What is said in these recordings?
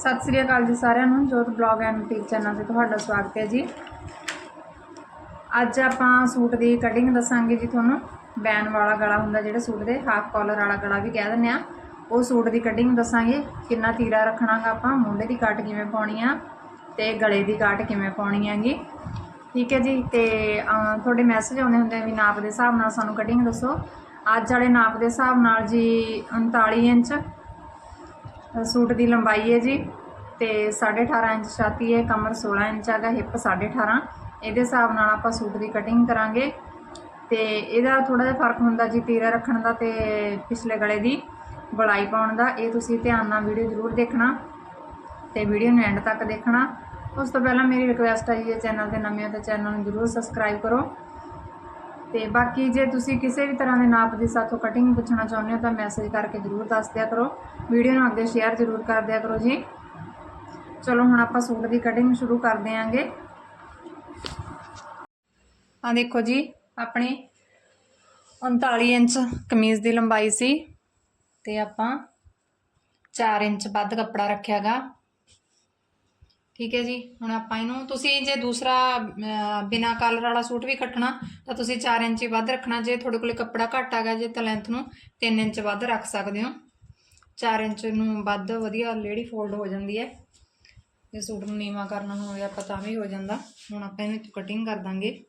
ਸਤਿ ਸ੍ਰੀ ਅਕਾਲ ਜੀ ਸਾਰਿਆਂ ਨੂੰ, ਜੋਤ ਬਲੌਗ ਐਂਡ ਬੁਟੀਕ ਚੈਨਲ ਤੇ ਤੁਹਾਡਾ ਸਵਾਗਤ ਹੈ ਜੀ। ਅੱਜ ਆਪਾਂ ਸੂਟ ਦੀ ਕਟਿੰਗ ਦੱਸਾਂਗੇ ਜੀ ਤੁਹਾਨੂੰ। ਬੈਨ ਵਾਲਾ ਗਲਾ ਹੁੰਦਾ ਜਿਹੜੇ ਸੂਟ ਦੇ ਹਾਫ ਕਾਲਰ ਵਾਲਾ ਗਲਾ ਵੀ ਕਹਿ ਦਿੰਦੇ ਆ। ਉਹ ਸੂਟ ਦੀ ਕਟਿੰਗ ਦੱਸਾਂਗੇ, ਕਿੰਨਾ ਤੀਰਾ ਰੱਖਣਾਗਾ ਆਪਾਂ, ਮੁੰਡੇ ਦੀ ਕਾਟ ਕਿਵੇਂ ਪਾਉਣੀ ਆ ਤੇ ਗਲੇ ਦੀ ਕਾਟ ਕਿਵੇਂ ਪਾਉਣੀ ਹੈਗੀ। ਠੀਕ ਹੈ ਜੀ, ਤੇ ਤੁਹਾਡੇ ਮੈਸੇਜ ਆਉਂਦੇ ਹੁੰਦੇ ਵੀ ਨਾਪ ਦੇ ਹਿਸਾਬ ਨਾਲ ਸਾਨੂੰ ਕਟਿੰਗ ਦੱਸੋ। ਅੱਜ ਵਾਲੇ ਨਾਪ ਦੇ ਹਿਸਾਬ ਨਾਲ ਜੀ 39 ਇੰਚ ਸੂਟ ਦੀ ਲੰਬਾਈ ਹੈ ਜੀ ਤੇ 18.5 ਇੰਚ ਛਾਤੀ ਹੈ, ਕਮਰ 16 ਇੰਚ ਹੈਗਾ, ਹਿੱਪ 18.5 ਇਹਦੇ ਹਿਸਾਬ ਨਾਲ ਆਪਾਂ ਸੂਟ ਦੀ ਕਟਿੰਗ ਕਰਾਂਗੇ ਤੇ ਇਹਦਾ ਥੋੜਾ ਜਿਹਾ ਫ਼ਰਕ ਹੁੰਦਾ ਜੀ ਤੀਰਾ ਰੱਖਣ ਦਾ ਤੇ ਪਿਛਲੇ ਗਲੇ ਦੀ ਗਲਾਈ ਪਾਉਣ ਦਾ। ਇਹ ਤੁਸੀਂ ਧਿਆਨ ਨਾਲ ਵੀਡੀਓ ਜ਼ਰੂਰ ਦੇਖਣਾ ਤੇ ਵੀਡੀਓ ਨੂੰ ਐਂਡ ਤੱਕ ਦੇਖਣਾ। ਉਸ ਤੋਂ ਪਹਿਲਾਂ ਮੇਰੀ ਰਿਕੁਐਸਟ ਹੈ ਜੀ, ਇਹ ਚੈਨਲ ਤੇ ਨਵੇਂ ਹੋ ਤਾਂ ਚੈਨਲ ਨੂੰ ਜ਼ਰੂਰ ਸਬਸਕ੍ਰਾਈਬ ਕਰੋ। ਤੇ ਬਾਕੀ ਜੇ ਤੁਸੀਂ ਕਿਸੇ ਵੀ ਤਰ੍ਹਾਂ ਦੇ ਨਾਪ ਦੀ ਸਾਥੋਂ ਕਟਿੰਗ ਪੁੱਛਣਾ ਚਾਹੁੰਦੇ ਹੋ ਤਾਂ ਮੈਸੇਜ ਕਰਕੇ ਜ਼ਰੂਰ ਦੱਸ ਦਿਆ ਕਰੋ। ਵੀਡੀਓ ਨੂੰ ਅੱਗੇ ਸ਼ੇਅਰ ਜ਼ਰੂਰ ਕਰ ਦਿਆ ਕਰੋ ਜੀ। ਚਲੋ ਹੁਣ ਆਪਾਂ ਸੂਟ ਦੀ ਕਟਿੰਗ ਸ਼ੁਰੂ ਕਰ ਦਿਆਂਗੇ ਆ ਦੇਖੋ ਜੀ, ਆਪਣੀ 39 ਇੰਚ ਕਮੀਜ਼ ਦੀ ਲੰਬਾਈ ਸੀ ਤੇ ਆਪਾਂ 4 ਇੰਚ ਵੱਧ ਕੱਪੜਾ ਰੱਖਿਆਗਾ। ਠੀਕ ਹੈ ਜੀ ਹੁਣ ਆਪਾਂ ਇਹਨੂੰ ਤੁਸੀਂ ਜੇ ਦੂਸਰਾ ਅਹ, ਬਿਨਾਂ ਕਲਰ ਵਾਲਾ ਸੂਟ ਵੀ ਕੱਟਣਾ ਤਾਂ ਤੁਸੀਂ 4 ਇੰਚ ਹੀ ਵੱਧ ਰੱਖਣਾ ਜੇ ਤੁਹਾਡੇ ਕੋਲੇ ਕੱਪੜਾ ਘੱਟ ਹੈਗਾ ਜੇ ਤਾਂ ਲੈਂਥ ਨੂੰ 3 ਇੰਚ ਵੱਧ ਰੱਖ ਸਕਦੇ ਹੋ। 4 ਇੰਚ ਨੂੰ ਵੱਧ ਵਧੀਆ ਲੇਡੀ ਫੋਲਡ ਹੋ ਜਾਂਦੀ ਹੈ। ਜੇ ਸੂਟ ਨੂੰ ਨੀਵਾ ਕਰਨਾ ਹੋਵੇ ਆਪਾਂ ਤਾਂ ਵੀ ਹੋ ਜਾਂਦਾ। ਹੁਣ ਆਪਾਂ ਇਹਨੂੰ ਕਟਿੰਗ ਕਰ ਦਾਂਗੇ।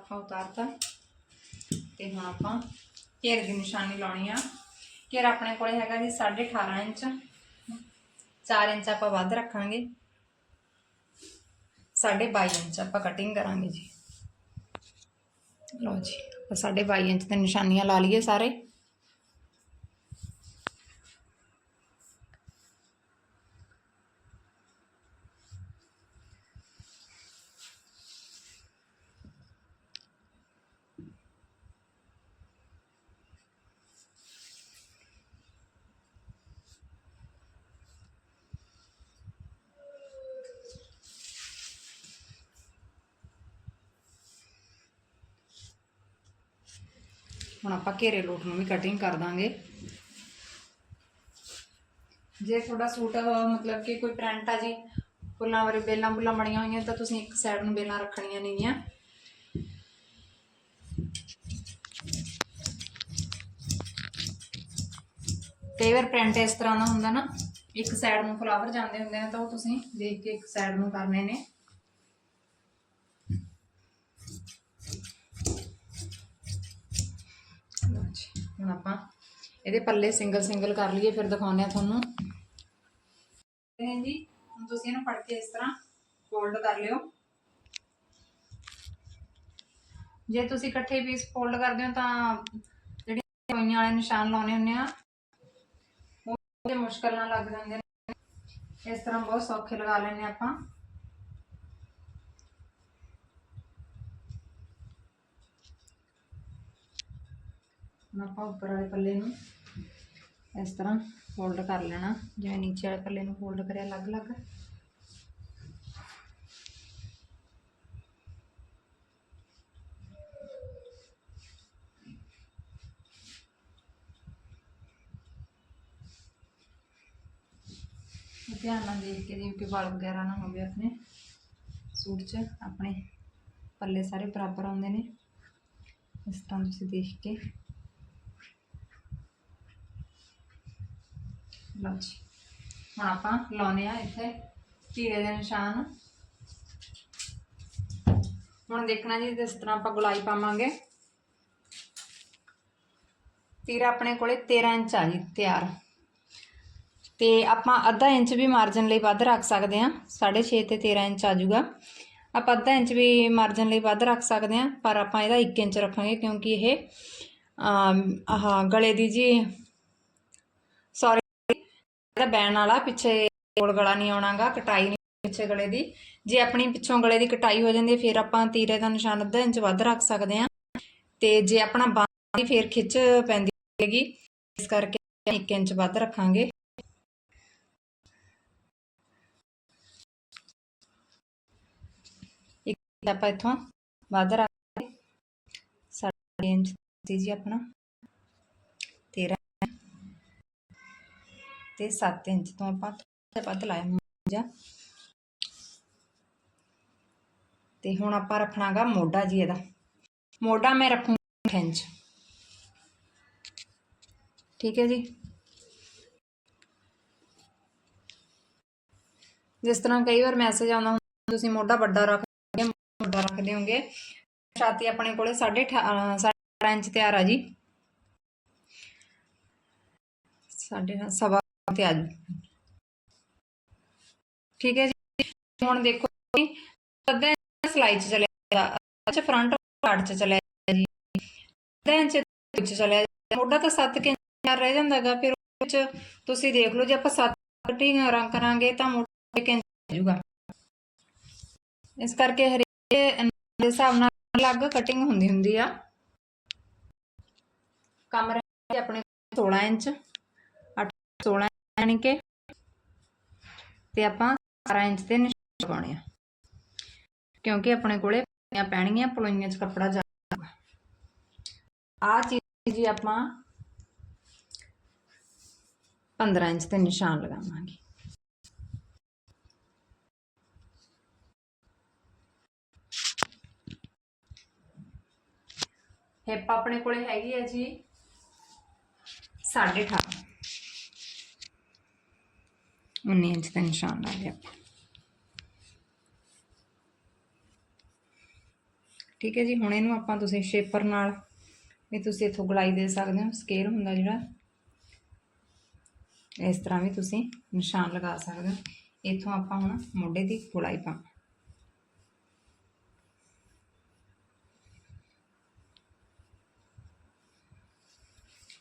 ਹਾਂ ਕੱਪੜਾ ਆਪਾਂ ਉਤਾਰਤਾ ਤੇ ਹੁਣ ਆਪਾਂ ਘੇਰ ਦੀ ਨਿਸ਼ਾਨੀ ਲਾਉਣੀ ਆ ਘੇਰ ਆਪਣੇ ਕੋਲੇ ਹੈਗਾ ਜੀ 18.5 ਇੰਚ 4 ਇੰਚ ਆਪਾਂ ਵੱਧ ਰੱਖਾਂਗੇ 22 ਇੰਚ ਆਪਾਂ ਕਟਿੰਗ ਕਰਾਂਗੇ ਜੀ ਲਓ ਜੀ ਆਪਾਂ 22 ਇੰਚ ਤੇ ਨਿਸ਼ਾਨੀਆਂ ਲਾ ਲਈਏ ਸਾਰੇ ਹੁਣ ਆਪਾਂ ਘੇਰੇ ਲੋਟ ਨੂੰ ਵੀ ਕਟਿੰਗ ਕਰ ਦਾਂਗੇ। ਜੇ ਤੁਹਾਡਾ ਸੂਟ, ਮਤਲਬ ਕਿ ਕੋਈ ਪ੍ਰਿੰਟ ਆ ਜੀ, ਫੁੱਲਾਂ ਵਾਲੀ ਬੇਲਾਂ ਬੁੱਲਾਂ ਬਣੀਆਂ ਹੋਈਆਂ, ਤਾਂ ਤੁਸੀਂ ਇੱਕ ਸਾਈਡ ਨੂੰ ਬੇਲਾਂ ਰੱਖਣੀਆਂ ਨੇਗੀਆਂ। ਕਈ ਵਾਰ ਪ੍ਰਿੰਟ ਇਸ ਤਰ੍ਹਾਂ ਦਾ ਹੁੰਦਾ ਨਾ, ਇੱਕ ਸਾਈਡ ਨੂੰ ਫਲਾਵਰ ਜਾਂਦੇ ਹੁੰਦੇ ਨੇ ਤਾਂ ਉਹ ਤੁਸੀਂ ਦੇਖ ਕੇ ਇੱਕ ਸਾਈਡ ਨੂੰ ਕਰਨੇ ਨੇ ਲਓ ਜੀ, ਹੁਣ ਆਪਾਂ ਇਹਦੇ ਪੱਲੇ ਸਿੰਗਲ ਸਿੰਗਲ ਕਰ ਲਈਏ, ਫਿਰ ਦਿਖਾਉਂਦੇ ਆ ਤੁਹਾਨੂੰ। ਜੀ, ਹੁਣ ਤੁਸੀਂ ਇਹਨੂੰ ਫੜ ਕੇ ਇਸ ਤਰ੍ਹਾਂ ਫੋਲਡ ਕਰ ਲਿਓ। ਜੇ ਤੁਸੀਂ ਇਕੱਠੇ ਪੀਸ ਫੋਲਡ ਕਰਦੇ ਹੋ ਤਾਂ ਜਿਹੜੀ ਹੋਈਆਂ ਵਾਲੇ ਨਿਸ਼ਾਨ ਲਾਉਣੇ ਹੁੰਦੇ ਆ, ਉਹ ਤੇ ਮੁਸ਼ਕਲ ਨਾਲ ਲੱਗ ਜਾਂਦੇ ਨੇ। ਇਸ ਤਰ੍ਹਾਂ ਬਹੁਤ ਸੌਖੇ ਲਗਾ ਲੈਣੇ ਆਪਾਂ। ਹੁਣ ਆਪਾਂ ਉੱਪਰ ਵਾਲੇ ਪੱਲੇ ਨੂੰ ਇਸ ਤਰ੍ਹਾਂ ਫੋਲਡ ਕਰ ਲੈਣਾ। ਜਿਵੇਂ ਨੀਚੇ ਵਾਲੇ ਪੱਲੇ ਨੂੰ ਫੋਲਡ ਕਰਿਆ ਅਲੱਗ-ਅਲੱਗ। ਧਿਆਨ ਨਾਲ ਦੇਖ ਕੇ, ਜਿਵੇਂ ਕਿ ਵਾਲ ਵਗੈਰਾ ਨਾ ਹੋਵੇ ਆਪਣੇ ਸੂਟ 'ਚ, ਆਪਣੇ ਪੱਲੇ ਸਾਰੇ ਬਰਾਬਰ ਆਉਂਦੇ ਨੇ। ਇਸ ਤਰ੍ਹਾਂ ਤੁਸੀਂ ਦੇਖ ਕੇ ਲਓ ਜੀ। ਹੁਣ ਆਪਾਂ ਲਾਉਨੇ ਆ ਇੱਥੇ ਧੀਰੇ ਦੇ ਨਿਸ਼ਾਨ। ਹੁਣ ਦੇਖਣਾ ਜੀ, ਜਿਸ ਤਰ੍ਹਾਂ ਆਪਾਂ ਗੁਲਾਈ ਪਾਵਾਂਗੇ। ਤੀਰਾ ਆਪਣੇ ਕੋਲੇ 13 ਇੰਚ ਆ ਜੀ, ਤਿਆਰ। ਤੇ ਆਪਾਂ ਅੱਧਾ ਇੰਚ ਵੀ ਮਾਰਜਨ ਲਈ ਵੱਧ ਰੱਖ ਸਕਦੇ ਹਾਂ। 6.5 ਤੇ 13 ਇੰਚ ਆ ਜਾਊਗਾ। ਆਪਾਂ ਅੱਧਾ ਇੰਚ ਵੀ ਮਾਰਜਨ ਲਈ ਵੱਧ ਰੱਖ ਸਕਦੇ ਹਾਂ, ਪਰ ਆਪਾਂ ਇਹਦਾ 1 ਇੰਚ ਰੱਖਾਂਗੇ, ਕਿਉਂਕਿ ਇਹ ਆਹ, ਗਲੇ ਦੀ ਜੀ ਇਹਦਾ ਬੈਨ ਵਾਲਾ, ਪਿੱਛੇ ਕੋਲ ਗਲਾ ਨਹੀਂ ਆਉਣਾਗਾ, ਕਟਾਈ ਨਹੀਂ ਪਿੱਛੇ ਗਲੇ ਦੀ। ਜੇ ਆਪਣੀ ਪਿੱਛੋਂ ਗਲੇ ਦੀ ਕਟਾਈ ਹੋ ਜਾਂਦੀ ਹੈ, ਫਿਰ ਆਪਾਂ ਤੀਰੇ ਦਾ ਨਿਸ਼ਾਨ ਅੱਧਾ ਇੰਚ ਵੱਧ ਰੱਖ ਸਕਦੇ ਹਾਂ। ਤੇ ਜੇ ਆਪਣਾ ਬਾਂਹ ਦੀ ਫੇਰ ਖਿੱਚ ਪੈਂਦੀ ਹੈਗੀ, ਇਸ ਕਰਕੇ 1 ਇੰਚ ਵੱਧ ਰੱਖਾਂਗੇ। ਇੱਕ ਆਪਾਂ ਇੱਥੋਂ ਵੱਧ ਰੱਖ ਕੇ ਇੰਚ ਜੀ ਆਪਣਾ 13 ਤੇ 7 ਇੰਚ ਤੋਂ ਆਪਾਂ ਥੋੜਾ ਵੱਧ ਲਾਇਆ ਜਾ ਤੇ ਹੁਣ ਆਪਾਂ ਰੱਖਣਾਗਾ ਮੋਢਾ ਜੀ ਇਹਦਾ। ਮੋਢਾ ਮੈਂ ਰੱਖੂੰਗਾ ਇੰਚ। ਠੀਕ ਹੈ ਜੀ? ਜਿਸ ਤਰ੍ਹਾਂ ਕਈ ਵਾਰ ਮੈਸੇਜ ਆਉਂਦਾ ਹੁੰਦਾ, ਤੁਸੀਂ ਮੋਢਾ ਵੱਡਾ ਰੱਖਦੇ ਹੋ ਵੱਡਾ ਰੱਖਦੇ ਹੋਗੇ। ਛਾਤੀ ਆਪਣੇ ਕੋਲੇ 18.5 ਇੰਚ ਤਿਆਰ ਆ ਜੀ। ਸਾਡੇ ਨਾਲ ਸਵਾ ਤੇ ਆ ਜੂ ਠੀਕ ਹੈ ਜੀ। ਹੁਣ ਦੇਖੋ ਜੀ ਅੱਧਾ ਇੰਚ ਸਲਾਈ ਚ ਚਲਿਆ ਅੱਛਾ ਫਰੰਟ ਪਾਰਟ ਚ ਚਲਿਆ ਜੀ। ਅੱਧਾ ਇੰਚ ਵਿੱਚ ਚਲਿਆ ਮੋਢਾ ਤਾਂ 7 ਇੰਚ ਤਿਆਰ ਰਹਿ ਜਾਂਦਾਗਾ ਫਿਰ ਵਿੱਚ ਤੁਸੀਂ ਦੇਖ ਲਓ, ਜੇ ਆਪਾਂ 7 ਕਟਿੰਗ ਰੰਗ ਕਰਾਂਗੇ ਤਾਂ ਮੋਢਾ ਇੱਕ ਜਾਊਗਾ। ਇਸ ਕਰਕੇ ਹਰੇਕ ਦੇ ਹਿਸਾਬ ਨਾਲ ਅਲੱਗ ਕਟਿੰਗ ਹੁੰਦੀ ਹੁੰਦੀ ਆ। ਕਮਰ ਆਪਣੇ 16 ਇੰਚ। 8 16 ਯਾਨੀ ਕਿ ਤੇ ਆਪਾਂ 12 ਇੰਚ ਤੇ ਨਿਸ਼ਾਨ ਲਗਾਉਣੇ ਆ ਕਿਉਂਕਿ ਆਪਣੇ ਕੋਲੇ ਪਲੋਈਆਂ ਪੈਣਗੀਆਂ ਪਲੋਈਆਂ 'ਚ ਕੱਪੜਾ ਜਾਊਗਾ ਆ ਚੀਜ਼ ਜੀ ਆਪਾਂ 15 ਇੰਚ ਤੇ ਨਿਸ਼ਾਨ ਲਗਾਵਾਂਗੇ ਹਿੱਪ ਆਪਣੇ ਕੋਲੇ ਹੈਗੀ ਹੈ ਜੀ 18.5 19 ਇੰਚ ਦਾ ਨਿਸ਼ਾਨ ਲਾ ਲਿਆ ਆਪਾਂ ਠੀਕ ਹੈ ਜੀ ਹੁਣ ਇਹਨੂੰ ਆਪਾਂ ਤੁਸੀਂ ਸ਼ੇਪਰ ਨਾਲ ਵੀ ਤੁਸੀਂ ਇਥੋਂ ਗਲਾਈ ਦੇ ਸਕਦੇ ਹੋ ਸਕੇਲ ਹੁੰਦਾ ਜਿਹੜਾ ਇਸ ਤਰ੍ਹਾਂ ਵੀ ਤੁਸੀਂ ਨਿਸ਼ਾਨ ਲਗਾ ਸਕਦੇ ਹੋ ਇਥੋਂ ਆਪਾਂ ਹੁਣ ਮੋਢੇ ਦੀ ਗੋਲਾਈ ਪਾ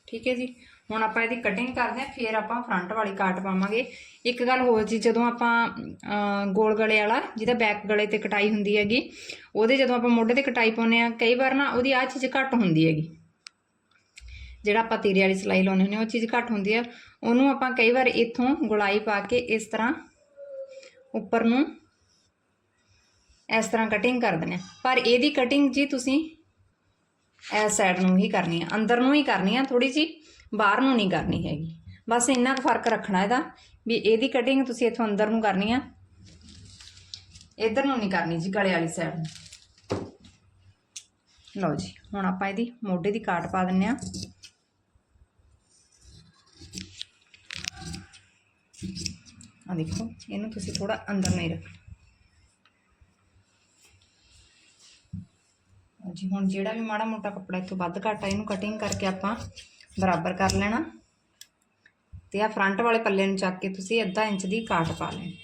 ਠੀਕ ਹੈ ਜੀ ਹੁਣ ਆਪਾਂ ਇਹਦੀ ਕਟਿੰਗ ਕਰਦੇ ਹਾਂ ਫਿਰ ਆਪਾਂ ਫਰੰਟ ਵਾਲੀ ਕਾਟ ਪਾਵਾਂਗੇ। ਇੱਕ ਗੱਲ ਹੋਰ ਜੀ ਜਦੋਂ ਆਪਾਂ ਅਮ, ਗੋਲ ਗਲੇ ਵਾਲਾ ਜਿਹਦਾ ਬੈਕ ਗਲੇ ਤੇ ਕਟਾਈ ਹੁੰਦੀ ਹੈਗੀ ਉਹਦੇ ਜਦੋਂ ਆਪਾਂ ਮੋਢੇ ਤੇ ਕਟਾਈ ਪਾਉਂਦੇ ਆ ਕਈ ਵਾਰ ਨਾ ਉਹਦੀ ਆ ਚੀਜ਼ ਘੱਟ ਹੁੰਦੀ ਹੈਗੀ। ਜਿਹੜਾ ਆਪਾਂ ਤੀਰੇ ਵਾਲੀ ਸਲਾਈ ਲਾਉਂਦੇ ਹੁੰਦੇ ਹਾਂ ਉਹ ਚੀਜ਼ ਘੱਟ ਹੁੰਦੀ ਹੈ ਉਹਨੂੰ ਆਪਾਂ ਕਈ ਵਾਰ ਇੱਥੋਂ ਗੁਲਾਈ ਪਾ ਕੇ ਇਸ ਤਰ੍ਹਾਂ ਉੱਪਰ ਨੂੰ ਇਸ ਤਰ੍ਹਾਂ ਕਟਿੰਗ ਕਰ ਦਿੰਦੇ ਆ ਪਰ ਇਹਦੀ ਕਟਿੰਗ ਜੀ ਤੁਸੀਂ ਇਸ ਸਾਈਡ ਨੂੰ ਹੀ ਕਰਨੀ ਆ ਅੰਦਰ ਨੂੰ ਹੀ ਕਰਨੀ ਆ ਥੋੜੀ ਜੀ ਬਾਹਰ ਨੂੰ ਨਹੀਂ ਕਰਨੀ ਹੈਗੀ। ਬਸ ਇੰਨਾ ਕੁ ਫ਼ਰਕ ਰੱਖਣਾ ਇਹਦਾ ਵੀ ਇਹਦੀ ਕਟਿੰਗ ਤੁਸੀਂ ਇੱਥੋਂ ਅੰਦਰ ਨੂੰ ਕਰਨੀ ਆ। ਇੱਧਰ ਨੂੰ ਨਹੀਂ ਕਰਨੀ ਜੀ, ਗਲੇ ਵਾਲੀ ਸਾਈਡ ਨੂੰ। ਲਓ ਜੀ, ਹੁਣ ਆਪਾਂ ਇਹਦੀ ਮੋਢੇ ਦੀ ਕਾਟ ਪਾ ਦਿੰਨੇ ਆ। ਆ ਦੇਖੋ, ਇਹਨੂੰ ਤੁਸੀਂ ਥੋੜਾ ਅੰਦਰ ਨਹੀਂ ਰੱਖਣਾ। ਜੀ, ਹੁਣ ਜਿਹੜਾ ਵੀ ਮਾੜਾ ਮੋਟਾ ਕੱਪੜਾ ਇੱਥੋਂ ਵੱਧ ਘੱਟ ਆ, ਇਹਨੂੰ ਕਟਿੰਗ ਕਰਕੇ ਆਪਾਂ ਬਰਾਬਰ ਕਰ ਲੈਣਾ। ਤੇ ਆ ਫਰੰਟ ਵਾਲੇ ਪੱਲੇ ਨੂੰ ਚੱਕ ਕੇ ਤੁਸੀਂ ਅੱਧਾ ਇੰਚ ਦੀ ਕਾਟ ਪਾ ਲੈਣੀ।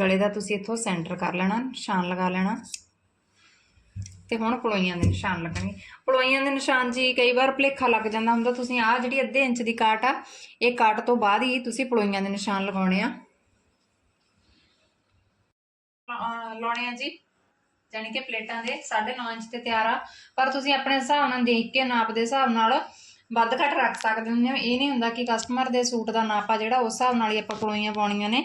ਗਲੇ ਦਾ ਤੁਸੀਂ ਇੱਥੋਂ ਸੈਂਟਰ ਕਰ ਲੈਣਾ, ਨਿਸ਼ਾਨ ਲਗਾ ਲੈਣਾ। ਤੇ ਹੁਣ ਪਲੋਈਆਂ ਦੇ ਨਿਸ਼ਾਨ ਲੱਗਣਗੇ ਪਲੋਈਆਂ ਦੇ ਨਿਸ਼ਾਨ ਜੀ ਕਈ ਵਾਰ ਭਲੇਖਾ ਲੱਗ ਜਾਂਦਾ ਹੁੰਦਾ, ਤੁਸੀਂ ਆਹ ਜਿਹੜੀ ਅੱਧੇ ਇੰਚ ਦੀ ਕਾਟ ਆ, ਇਹ ਕਾਟ ਤੋਂ ਬਾਅਦ ਹੀ ਤੁਸੀਂ ਪਲੋਈਆਂ ਦੇ ਨਿਸ਼ਾਨ ਲਗਾਉਣੇ ਆ। ਲਾਉਣੇ ਆ ਜੀ। ਜਾਣੀ ਕਿ ਪਲੇਟਾਂ ਦੇ 9.5 ਇੰਚ ਤੇ ਤਿਆਰ ਆ। ਪਰ ਤੁਸੀਂ ਆਪਣੇ ਹਿਸਾਬ ਨਾਲ ਦੇਖ ਕੇ ਨਾਪ ਦੇ ਹਿਸਾਬ ਨਾਲ ਵੱਧ ਘੱਟ ਰੱਖ ਸਕਦੇ ਹੁੰਦੇ ਹੋ। ਇਹ ਨਹੀਂ ਹੁੰਦਾ ਕਿ ਕਸਟਮਰ ਦੇ ਸੂਟ ਦਾ ਨਾਪ ਆ ਜਿਹੜਾ, ਉਸ ਹਿਸਾਬ ਨਾਲ ਹੀ ਆਪਾਂ ਪਲੋਈਆਂ ਪਾਉਣੀਆਂ ਨੇ।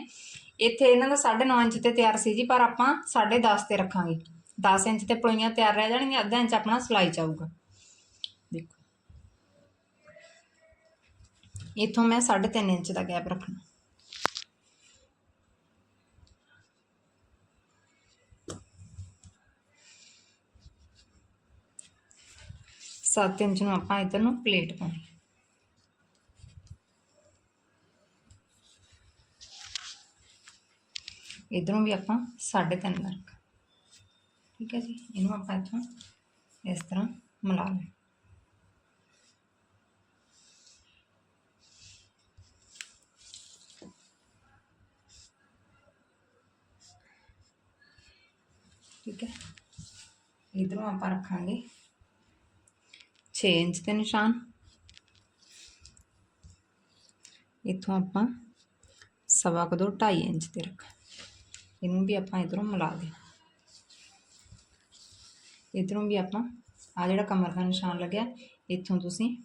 ਇੱਥੇ ਇਹਨਾਂ ਦਾ 9.5 ਇੰਚ ਤੇ ਤਿਆਰ ਸੀ ਜੀ, ਪਰ ਆਪਾਂ 10.5 ਤੇ ਰੱਖਾਂਗੇ। 10 ਇੰਚ ਤੇ ਪਲੋਈਆਂ ਤਿਆਰ ਰਹਿ ਜਾਣਗੀਆਂ, ਅੱਧਾ ਇੰਚ ਆਪਣਾ ਸਲਾਈ ਜਾਊਗਾ ਦੇਖੋ। ਇਥੋਂ ਮੈਂ 3.5 ਇੰਚ ਦਾ ਗੈਪ ਰੱਖਣਾ। ਸੱਤ ਇੰਚ ਨੂੰ ਆਪਾਂ ਇੱਧਰ ਨੂੰ ਪਲੇਟ ਪਾਉਣੀ। ਇਧਰੋਂ ਵੀ ਆਪਾਂ 3.5 ਦਾ ਰੱਖ। ਠੀਕ ਹੈ ਜੀ, ਇਹਨੂੰ ਆਪਾਂ ਇੱਥੋਂ ਇਸ ਤਰ੍ਹਾਂ ਮਿਲਾ ਲੈਣਾ। ਠੀਕ ਹੈ, ਇਧਰੋਂ ਆਪਾਂ ਰੱਖਾਂਗੇ 6 ਇੰਚ ਦੇ ਨਿਸ਼ਾਨ। ਇੱਥੋਂ ਆਪਾਂ ਸਵਾ ਕਦੋਂ ਦੋ 2.5 ਇੰਚ ਤੇ ਰੱਖ। ਇਹਨੂੰ ਵੀ ਆਪਾਂ ਇਧਰੋਂ ਮਿਲਾ ਦੇ ਇਧਰੋਂ ਵੀ ਆਪਾਂ ਆ ਜਿਹੜਾ ਕਮਰ ਦਾ ਨਿਸ਼ਾਨ ਲੱਗਿਆ, ਇੱਥੋਂ ਤੁਸੀਂ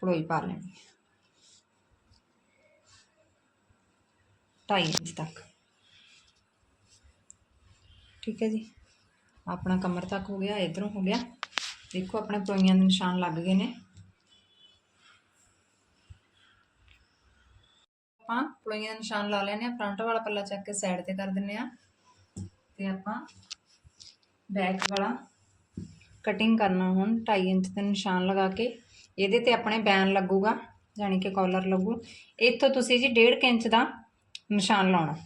ਪੜੋਈ ਪਾ ਲੈਣੀ ਹੈ। 2.5 ਇੰਚ ਤੱਕ। ਠੀਕ ਹੈ ਜੀ। ਆਪਣਾ ਕਮਰ ਤੱਕ ਹੋ ਗਿਆ, ਇਧਰੋਂ ਹੋ ਗਿਆ। ਦੇਖੋ, ਆਪਣੇ ਪੜੋਈਆਂ ਦੇ ਨਿਸ਼ਾਨ ਲੱਗ ਗਏ ਨੇ। ਆਪਾਂ ਪੜੋਈਆਂ ਦੇ ਨਿਸ਼ਾਨ ਲਾ ਲੈਣੇ ਆ ਫਰੰਟ ਵਾਲਾ ਪੱਲਾ ਚੱਕ ਕੇ ਸਾਈਡ ਤੇ ਕਰ ਦਿੰਨੇ ਆ ਤੇ ਆਪਾਂ ਬੈਕ ਵਾਲਾ ਕਟਿੰਗ ਕਰਨਾ ਹੁਣ 2.5 ਇੰਚ ਦੇ ਨਿਸ਼ਾਨ ਲਗਾ ਕੇ। ਇਹਦੇ ਤੇ ਆਪਣੇ ਬੈਨ ਲੱਗੂਗਾ ਯਾਨੀ ਕਿ ਕਾਲਰ ਲੱਗੂ। ਇੱਥੋਂ ਤੁਸੀਂ ਜੀ 1.5 ਇੰਚ ਦਾ ਨਿਸ਼ਾਨ ਲਾਉਣਾ।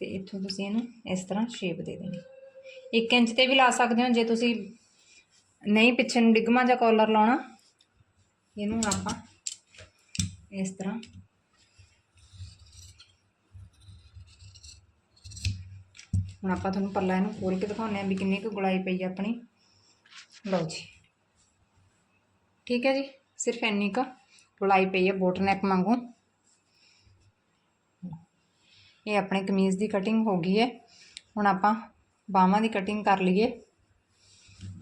ਤੇ ਇੱਥੋਂ ਤੁਸੀਂ ਇਹਨੂੰ ਇਸ ਤਰ੍ਹਾਂ ਸ਼ੇਪ ਦੇ ਦੇਣੀ। 1 ਇੰਚ ਤੇ ਵੀ ਲਾ ਸਕਦੇ ਹੋ, ਜੇ ਤੁਸੀਂ ਨਹੀਂ ਪਿੱਛੇ ਨੂੰ ਡਿਗਮਾ ਜਾਂ ਕਾਲਰ ਲਾਉਣਾ। ਇਹਨੂੰ ਆਪਾਂ ਇਸ ਤਰ੍ਹਾਂ। ਹੁਣ ਆਪਾਂ ਤੁਹਾਨੂੰ ਪੱਲਾ ਇਹਨੂੰ ਖੋਲ ਕੇ ਦਿਖਾਉਂਦੇ ਆ ਵੀ ਕਿੰਨੀ ਕੁ ਗੁਲਾਈ ਪਈ ਆ ਆਪਣੀ। ਲਓ ਜੀ। ਠੀਕ ਹੈ ਜੀ, ਸਿਰਫ ਇੰਨੀ ਕੁ ਗੁਲਾਈ ਪਈ ਹੈ ਬੋਟ ਨੈਕ ਵਾਂਗੂ। ਇਹ ਆਪਣੇ ਕਮੀਜ਼ ਦੀ ਕਟਿੰਗ ਹੋ ਗਈ ਹੈ। ਹੁਣ ਆਪਾਂ ਬਾਹਾਂ ਦੀ ਕਟਿੰਗ ਕਰ ਲਈਏ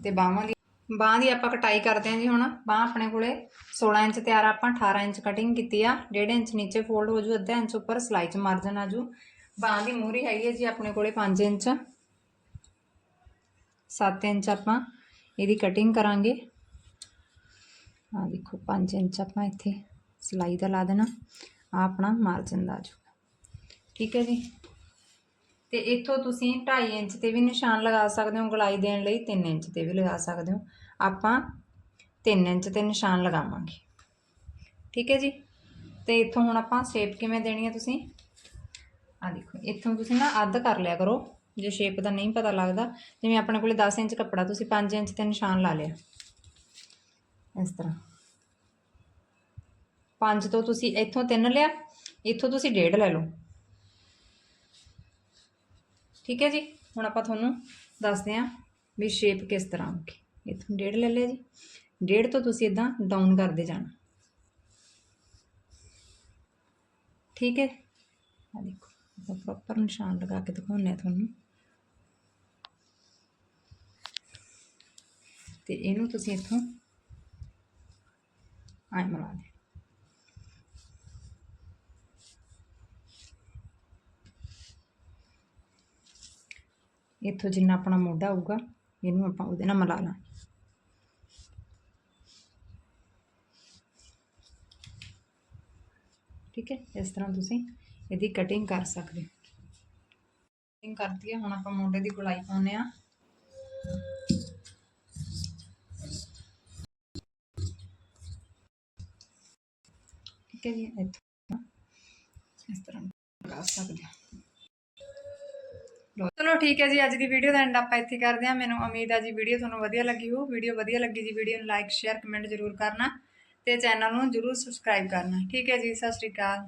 ਤੇ ਬਾਹਾਂ ਦੀ ਬਾਹਾਂ ਦੀ ਆਪਾਂ ਕਟਾਈ ਕਰਦੇ ਹਾਂ ਜੀ ਹੁਣ। ਬਾਹ ਆਪਣੇ ਕੋਲੇ 16 ਇੰਚ ਤਿਆਰ ਆਪਾਂ 18 ਇੰਚ ਕਟਿੰਗ ਕੀਤੀ ਆ। 1.5 ਇੰਚ ਨੀਚੇ ਫੋਲਡ ਹੋ ਜੂ, ਅੱਧਾ ਇੰਚ ਉੱਪਰ ਸਲਾਈ ਚ ਮਾਰਜਨ ਆ ਜੂ। ਬਾਹ ਦੀ ਮੂਹਰੀ ਹੈਗੀ ਹੈ ਜੀ ਆਪਣੇ ਕੋਲੇ 5 ਇੰਚ। 7 ਇੰਚ ਆਪਾਂ ਇਹਦੀ ਕਟਿੰਗ ਕਰਾਂਗੇ। ਆ ਦੇਖੋ 5 ਇੰਚ ਆਪਾਂ ਇੱਥੇ ਸਲਾਈ ਦਾ ਲਾ ਦੇਣਾ। ਆ ਆਪਣਾ ਮਾਰਜਨ ਦਾ ਆ ਜੂਗਾ। ਠੀਕ ਹੈ ਜੀ। ਤੇ ਇੱਥੋਂ ਤੁਸੀਂ 2.5 ਇੰਚ ਤੇ ਵੀ ਨਿਸ਼ਾਨ ਲਗਾ ਸਕਦੇ ਹੋ, ਗਲਾਈ ਦੇਣ ਲਈ 3 ਇੰਚ ਤੇ ਵੀ ਲਗਾ ਸਕਦੇ ਹੋ। ਆਪਾਂ 3 ਇੰਚ ਤੇ ਨਿਸ਼ਾਨ ਲਗਾਵਾਂਗੇ। ਠੀਕ ਹੈ ਜੀ? ਤੇ ਇੱਥੋਂ ਹੁਣ ਆਪਾਂ ਸ਼ੇਪ ਕਿਵੇਂ ਦੇਣੀ ਹੈ ਤੁਸੀਂ? ਆ ਦੇਖੋ, ਇੱਥੋਂ ਤੁਸੀਂ ਨਾ ਅੱਧ ਕਰ ਲਿਆ ਕਰੋ, ਜੇ ਸ਼ੇਪ ਦਾ ਨਹੀਂ ਪਤਾ ਲੱਗਦਾ। ਜਿਵੇਂ ਆਪਣੇ ਕੋਲੇ 10 ਇੰਚ ਕੱਪੜਾ, ਤੁਸੀਂ 5 ਇੰਚ ਤੇ ਨਿਸ਼ਾਨ ਲਾ ਲਿਆ। ਇਸ ਤਰ੍ਹਾਂ। 5 ਤੋਂ ਤੁਸੀਂ ਇੱਥੋਂ 3 ਲਿਆ, ਇੱਥੋਂ ਤੁਸੀਂ 1.5 ਲੈ ਲਓ। ਠੀਕ ਹੈ ਜੀ? ਹੁਣ ਆਪਾਂ ਤੁਹਾਨੂੰ ਦੱਸਦੇ ਹਾਂ ਵੀ ਸ਼ੇਪ ਕਿਸ ਤਰ੍ਹਾਂ ਆਉਗੀ ਇੱਥੋਂ ਡੇਢ ਲੈ ਲਿਆ ਜੀ। ਡੇਢ ਤੋਂ ਤੁਸੀਂ ਇਦਾਂ ਡਾਊਨ ਕਰਦੇ ਜਾਣਾ। ਠੀਕ ਹੈ? ਆ ਦੇਖੋ, ਆਪਾਂ ਪ੍ਰੋਪਰ ਨਿਸ਼ਾਨ ਲਗਾ ਕੇ ਦਿਖਾਉਂਦੇ ਆ ਤੁਹਾਨੂੰ। ਤੇ ਇਹਨੂੰ ਤੁਸੀਂ ਇੱਥੋਂ ਆਏ ਮਿਲਾ ਦੇ ਇੱਥੋਂ ਜਿੰਨਾ ਆਪਣਾ ਮੋਢਾ ਆਊਗਾ, ਇਹਨੂੰ ਆਪਾਂ ਉਹਦੇ ਨਾਲ ਮਿਲਾ ਲਾਂ ਠੀਕ ਹੈ? ਇਸ ਤਰ੍ਹਾਂ ਤੁਸੀਂ ਇਹਦੀ ਕਟਿੰਗ ਕਰ ਸਕਦੇ ਹੋ। ਕਟਿੰਗ ਕਰਤੀ ਹੈ, ਹੁਣ ਆਪਾਂ ਮੋਢੇ ਦੀ ਗੁਲਾਈ ਪਾਉਂਦੇ ਆ ਠੀਕ ਹੈ ਜੀ, ਇੱਥੋਂ ਇਸ ਤਰ੍ਹਾਂ ਲਗਾ ਸਕਦੇ ਹਾਂ। ਚਲੋ ਠੀਕ ਹੈ ਜੀ, ਅੱਜ ਦੀ ਵੀਡੀਓ ਦਾ ਐਂਡ ਆਪਾਂ ਇੱਥੇ ਕਰਦੇ ਹਾਂ। ਮੈਨੂੰ ਉਮੀਦ ਹੈ ਜੀ ਵੀਡੀਓ ਤੁਹਾਨੂੰ ਵਧੀਆ ਲੱਗੀ ਹੋ ਵੀਡੀਓ ਵਧੀਆ ਲੱਗੀ ਜੀ ਵੀਡੀਓ ਨੂੰ ਲਾਈਕ ਸ਼ੇਅਰ ਕਮੈਂਟ ਜ਼ਰੂਰ ਕਰਨਾ ਤੇ ਚੈਨਲ ਨੂੰ ਜ਼ਰੂਰ ਸਬਸਕ੍ਰਾਈਬ ਕਰਨਾ। ਠੀਕ ਹੈ ਜੀ, ਸਤਿ ਸ਼੍ਰੀ ਅਕਾਲ।